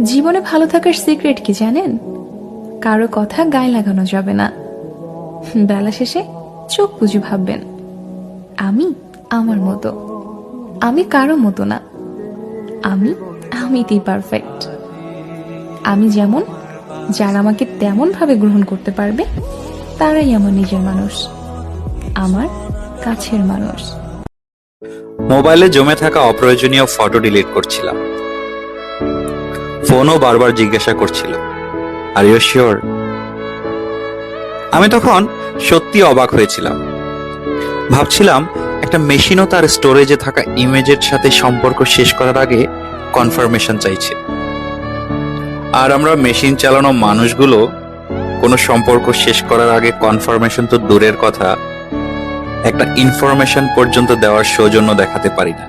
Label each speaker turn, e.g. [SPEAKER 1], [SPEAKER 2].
[SPEAKER 1] জীবনে ভালো থাকার সিক্রেট কি জানেন? কারও কথা গায়ে লাগানো যাবে না। বেলা শেষে চোখ বুঝে ভাববেন, আমি আমার মতো। আমি কারও মতো না। আমি, আমিতেই পারফেক্ট আমি যেমন, যারা আমাকে তেমন ভাবে গ্রহণ করতে পারবে, তারাই আমার নিজের মানুষ। আমার কাছের মানুষ।
[SPEAKER 2] মোবাইলে জমে থাকা অপ্রয়োজনীয় ফটো ডিলিট করছিলাম। ফোনও বারবার জিজ্ঞাসা করছিল। আর ইউ শিওর আমি তখন সত্যি অবাক হয়েছিলাম। ভাবছিলাম, একটা মেশিনও তার স্টোরেজে থাকা ইমেজের সাথে সম্পর্ক শেষ করার আগে কনফার্মেশন চাইছে। আর আমরা মেশিন চালানো মানুষগুলো কোনো সম্পর্ক শেষ করার আগে কনফার্মেশন তো দূরের কথা, একটা ইনফরমেশন পর্যন্ত দেওয়ার সৌজন্য দেখাতে পারি না।